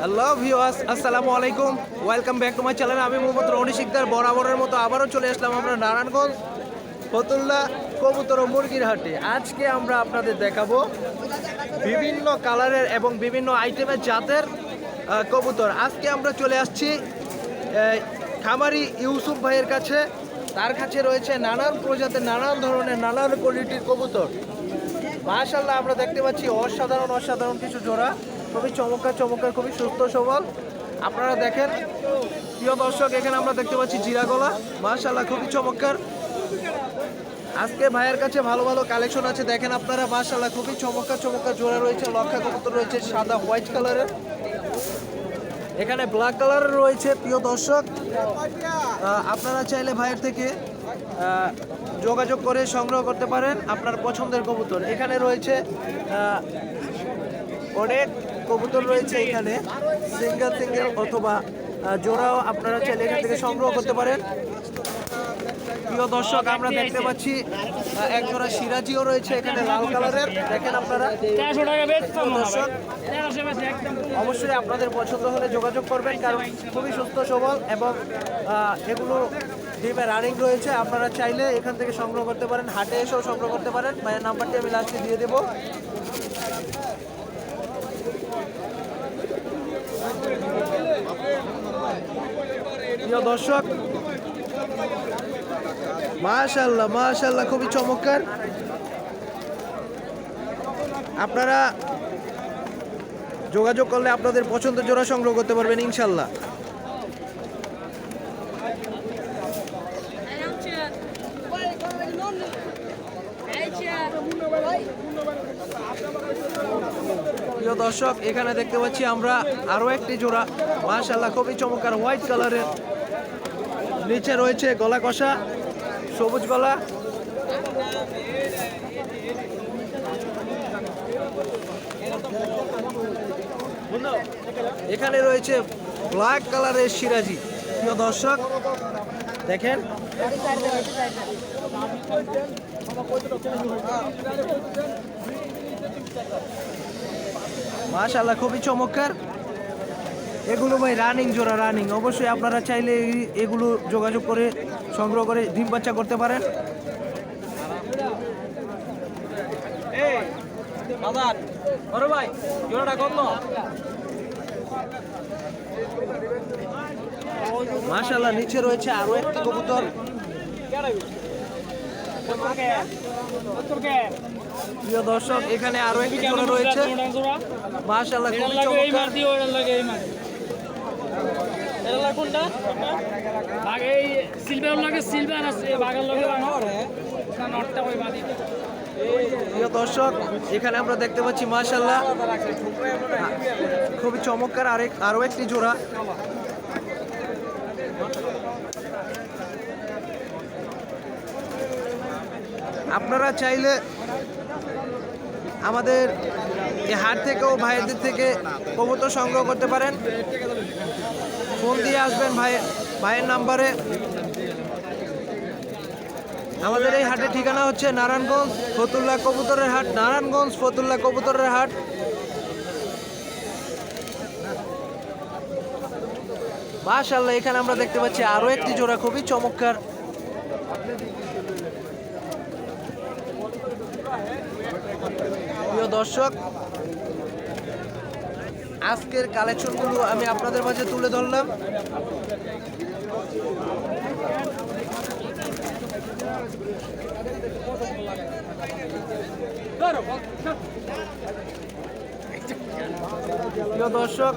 Hello viewers আসসালামু আলাইকুম welcome back to my channel আমি মোহাম্মদ রনি শিকদার, বরাবরের মতো আবারও চলে আসলাম আমরা নারায়ণগঞ্জ ফতুল্লা কবুতর ও মুরগির হাটে। আজকে আমরা আপনাদের দেখাবো বিভিন্ন কালারের এবং বিভিন্ন আইটেমের জাতের কবুতর। আজকে আমরা চলে আসছি খামারি ইউসুফ ভাইয়ের কাছে। তার কাছে রয়েছে নানান প্রজাতির, নানান ধরনের, নানান কোয়ালিটির কবুতর। মাশাল্লাহ আমরা দেখতে পাচ্ছি অসাধারণ অসাধারণ কিছু জোড়া। খুবই চমৎকার চমৎকার, খুবই সুস্থ সবল। আপনারা দেখেন, প্রিয় দর্শক, এখানে আমরা দেখতে পাচ্ছি জিরা গলা খুবই চমৎকার। আজকে ভাইয়ের কাছে ভালো ভালো কালেকশন আছে, দেখেন আপনারা মাশাল্লাহ খুবই চমৎকার চমৎকার জোড়া রয়েছে, লক্ষা কবুতর রয়েছে, সাদা, হোয়াইট কালারের। এখানে ব্ল্যাক কালারের রয়েছে, প্রিয় দর্শক। আপনারা চাইলে ভাইয়ের থেকে যোগাযোগ করে সংগ্রহ করতে পারেন আপনার পছন্দের কবুতর। এখানে রয়েছে অনেক কবুতর রয়েছে এখানে। সিঙ্গেল সিঙ্গেল অথবা জোড়াও আপনারা চাইলে এখান থেকে সংগ্রহ করতে পারেন। প্রিয় দর্শক আমরা দেখতে পাচ্ছি এক জোড়া সিরাজিও রয়েছে এখানে লাল কালারের। দেখেন আপনারা। দর্শক অবশ্যই আপনাদের পছন্দ হলে যোগাযোগ করবেন কারণ খুবই সুস্থ সবল এবং আহ, এগুলো ডিমে রানিং রয়েছে। আপনারা চাইলে এখান থেকে সংগ্রহ করতে পারেন হাটে এসেও সংগ্রহ করতে পারেন। মায়ের নাম্বারটি আমি লাস্টে দিয়ে দেবো। প্রিয় দর্শক মাশাল্লাহ মাশাল্লাহ খুবই চমৎকার। আপনারা যোগাযোগ করলে আপনাদের পছন্দ জোড়া সংগ্রহ করতে পারবেন ইনশাল্লাহ প্রিয় দর্শক, এখানে দেখতে পাচ্ছি আমরা আরও একটি জোড়া মাশাল্লাহ খুবই চমৎকার, হোয়াইট কালারের। নিচে রয়েছে গলা কষা, সবুজ গলা। এখানে রয়েছে ব্ল্যাক কালারের সিরাজি। প্রিয় দর্শক, দেখেন। মাশাল্লাহ খুবই চমৎকার। এগুলো ভাই রানিং জোড়া রানিং অবশ্যই আপনারা চাইলে এগুলো যোগাযোগ করে সংগ্রহ করে ডিম বাচ্চা করতে পারেন। বাজার বড় ভাই জোড়াটা কত? মাশাল্লাহ নিচে রয়েছে আরও একটি কবুতর। প্রিয় দর্শক এখানে আরও একটি জোড়া রয়েছে। মাশাল্লাহ খুবই চমৎকার। সিলভার লাগে সিলভার আছে বাগার লগে না নটটা ওই বাদি। প্রিয় দর্শক এখানে আমরা দেখতে পাচ্ছি মাশাল্লাহ খুবই চমৎকার আরেক আরও একটি জোড়া। আপনারা চাইলে আমাদের এই হাট থেকেও ভাইদের থেকে কবুতর সংগ্রহ করতে পারেন। ফোন দিয়ে আসবেন ভাই, ভাইয়ের নাম্বারে। আমাদের এই হাটের ঠিকানা হচ্ছে নারায়ণগঞ্জ, ফতুল্লা কবুতরের হাট, নারায়ণগঞ্জ, ফতুল্লা কবুতরের হাট। মাশাল্লাহ এখানে আমরা দেখতে পাচ্ছি আরও একটি জোড়া খুবই চমৎকার। প্রিয় দর্শক আজকের কালেকশনগুলো আমি আপনাদের মাঝে তুলে ধরলাম। প্রিয় দর্শক